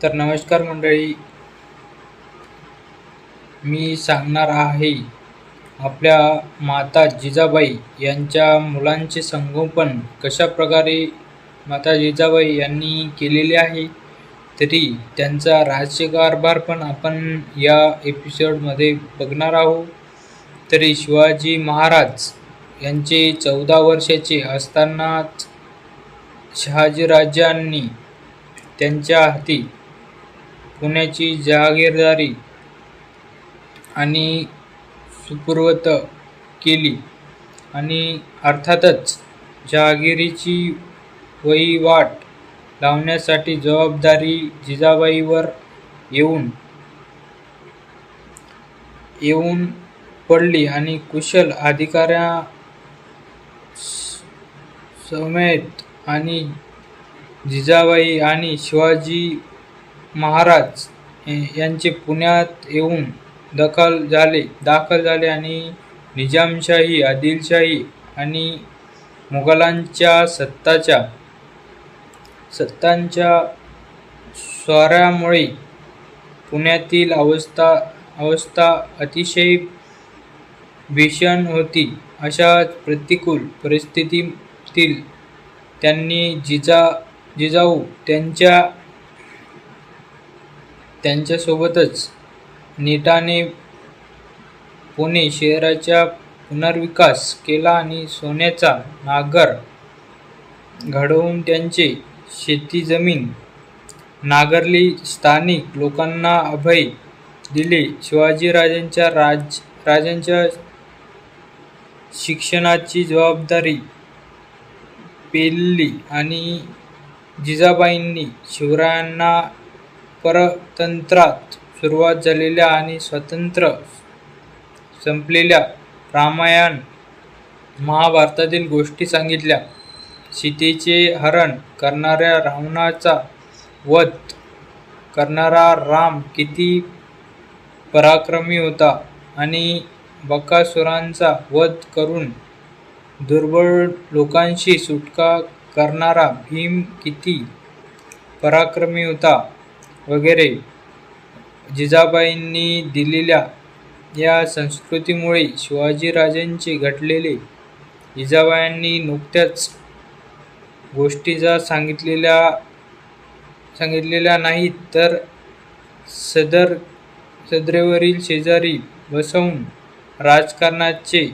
तर नमस्कार मंडळी. मी सांगणार आहे आपल्या माता जिजाबाई यांच्या मुलांचे संगोपन कशा प्रकारे माता जिजाबाई यांनी केलेले आहे तरी त्यांचा राज्यकारभार पण आपण या एपिसोडमध्ये बघणार आहोत. तरी शिवाजी महाराज यांचे चौदा वर्षाचे असतानाच शहाजीराजांनी त्यांच्या हाती पुण्याची जहागीरदारी आणि सुपूर्वत केली. आणि अर्थातच जहागिरीची वहिवाट लावण्यासाठी जबाबदारी जिजाबाईवर येऊन येऊन पडली आणि कुशल अधिकाऱ्या समेत आणि जिजाबाई आणि शिवाजी महाराज यांचे पुण्यात येऊन दखल झाले. दाखल झाले आणि निजामशाही आदिलशाही आणि मुघलांच्या सत्ताच्या सत्तांच्या स्वाऱ्यामुळे पुण्यातील अवस्था अवस्था अतिशय भीषण होती. अशा प्रतिकूल परिस्थितीतील त्यांनी जिजा जिजाऊ त्यांच्या त्यांच्यासोबतच नीटाने पुणे शहराच्या पुनर्विकास केला आणि सोन्याचा नागर घडवून त्यांचे शेतीजमीन नांगरली स्थानिक लोकांना अभय दिले. शिवाजीराजांच्या राज राजांच्या शिक्षणाची जबाबदारी पेलली आणि जिजाबाईंनी शिवरायांना परतंत्रात सुरुवात झालेल्या आणि स्वतंत्र संपलेल्या रामायण महाभारतातील गोष्टी सांगितल्या. सीतेचे हरण करणाऱ्या रावणाचा वध करणारा राम किती पराक्रमी होता आणि बकासुरांचा वध करून दुर्बळ लोकांशी सुटका करणारा भीम किती पराक्रमी होता. वगैरे. जिजाबाईंनी दिलेल्या या संस्कृतीमुळे शिवाजीराजांचे घडलेले जिजाबाईंनी नुकत्याच गोष्टीचा सांगितलेल्या सांगितलेल्या नाहीत तर सदर सदरेवरील शेजारी बसवून राजकारणाचे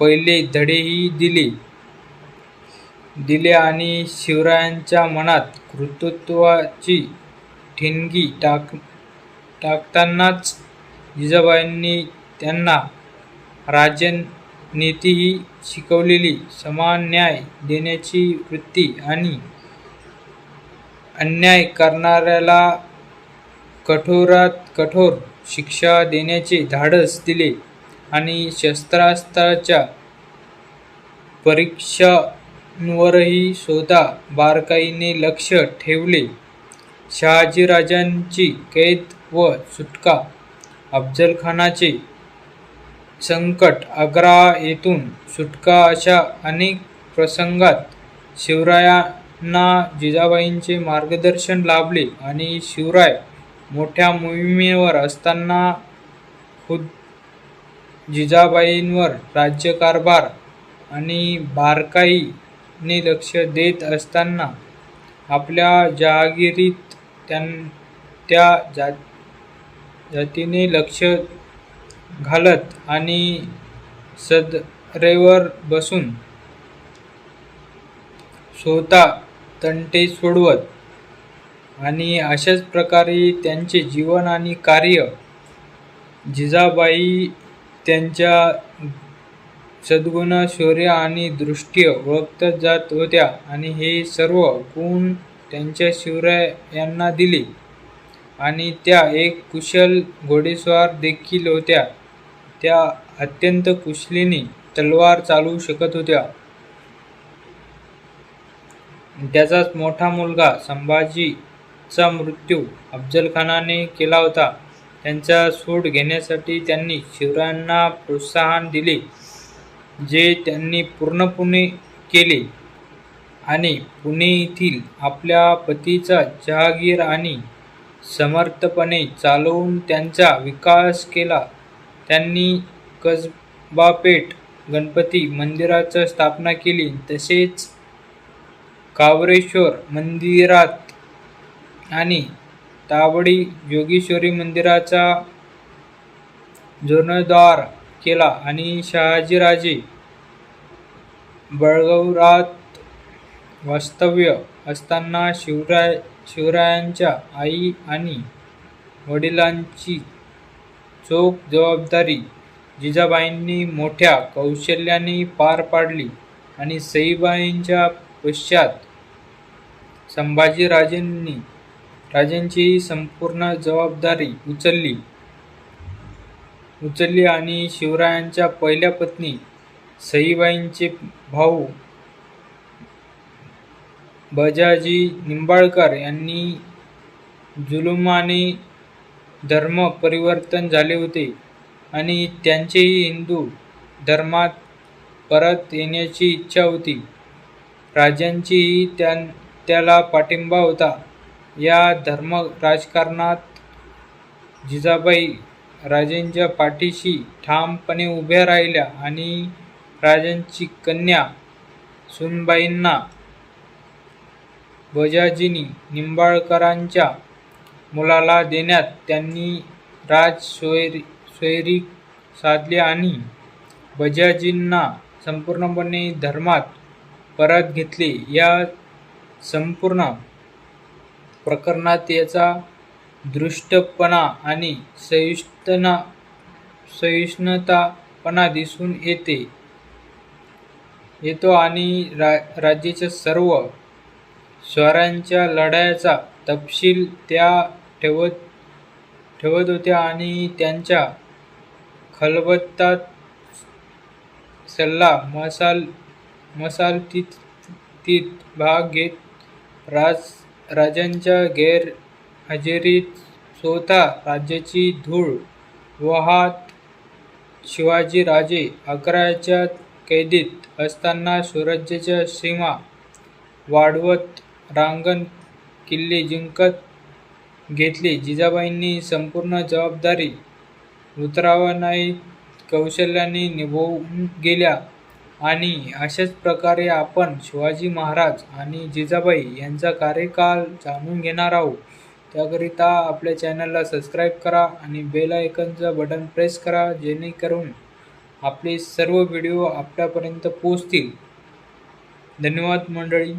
पहिले धडेही दिले. दिले आणि शिवरायांच्या मनात कृतत्वाची ठिणगी टाक टाकतानाच जिजाबाईंनी त्यांना राजनीतीही शिकवलेली समान न्याय देण्याची वृत्ती आणि अन्याय करणाऱ्याला कठोरात कठोर शिक्षा देण्याचे धाडस दिले आणि शस्त्रास्त्राच्या परीक्षांवरही स्वतः बारकाईने लक्ष ठेवले. शहाजीराजांची कैद व सुटका अफजलखानाचे संकट आग्रा येथून सुटका अशा अनेक प्रसंगात शिवरायांना जिजाबाईंचे मार्गदर्शन लाभले आणि शिवराय मोठ्या मोहिमेवर असताना खुद जिजाबाईंवर राज्यकारभार आणि बारकाईने लक्ष देत असताना आपल्या जहागिरीत त्यां त्या जा जातीने लक्ष घालत आणि सदरेवर बसून स्वतः तंटे सोडवत आणि अशाच प्रकारे त्यांचे जीवन आणि कार्य जिजाबाई त्यांच्या सद्गुण शौर्य आणि दृष्टी ओळखत जात होत्या आणि हे सर्व गुण त्यांच्या शिवरायांना दिले. आणि त्या एक कुशल घोडेस्वार देखील होत्या. त्या अत्यंत कुशलीने तलवार चालवू शकत होत्या. त्याचाच मोठा मुलगा संभाजीचा मृत्यू अफजलखानाने केला होता. त्यांचा सूड घेण्यासाठी त्यांनी शिवरायांना प्रोत्साहन दिले जे त्यांनी पूर्णपणे केले. आणि पुणे येथील आपल्या पतीचा जहागीर आणि समर्थपणे चालवून त्यांचा विकास केला. त्यांनी कसबापेठ गणपती मंदिराची स्थापना केली. तसेच कावरेश्वर मंदिरात आणि तावडी जोगेश्वरी मंदिराचा जीर्णोद्धार केला आणि शहाजीराजे बळगवरात वास्तव्य असताना शिवराय शिवरायांच्या आई आणि वडिलांची चोख जबाबदारी जिजाबाईंनी मोठ्या कौशल्याने पार पाडली आणि सईबाईंच्या पश्चात संभाजीराजेंनी राजेंची संपूर्ण जबाबदारी उचलली. उचलली आणि शिवरायांच्या पहिल्या पत्नी सईबाईंचे भाऊ बजाजी निंबाळकर यांनी जुलुमाने धर्म परिवर्तन झाले होते आणि त्यांचेही हिंदू धर्मात परत येण्याची इच्छा होती. राजांचीही त्या त्याला पाठिंबा होता. या धर्म राजकारणात जिजाबाई राजेंच्या पाठीशी ठामपणे उभ्या राहिल्या आणि राजांची कन्या सुनबाईंना बजाजी निंबाळकरांच्या मुलाला देण्यात त्यांनी राज सोयरी साधले आणि बजाजींना संपूर्णपणे धर्मात परत घेतले. या संपूर्ण प्रकरणात याचा दृष्टपणा आणि सहिष्णुतापणा दिसून येते येतो आणि रा राज्याच्या सर्व स्वारांच्या लढ्यांचा तपशील त्या ठेवत ठेवत होत्या आणि त्यांच्या खलबत्तात सल्ला मसाल मसालतीत भाग घेत राज राजांच्या गैरहजेरीत स्वतः राज्याची धूळ वहात शिवाजीराजे अकराच्या कैदीत असताना स्वराज्याच्या सीमा वाढवत रांगण किल्ले जिंकत घेतले जिजाबाईंनी संपूर्ण जबाबदारी उतरवानाहीत कौशल्याने निभावून गेल्या आणि अशाच प्रकारे आपण शिवाजी महाराज आणि जिजाबाई यांचा कार्यकाल जाणून घेणार आहोत. त्याकरिता आपल्या चॅनलला सबस्क्राईब करा आणि बेल आयकनचं बटन प्रेस करा जेणेकरून आपले सर्व व्हिडिओ आपल्यापर्यंत पोहोचतील. धन्यवाद मंडळी.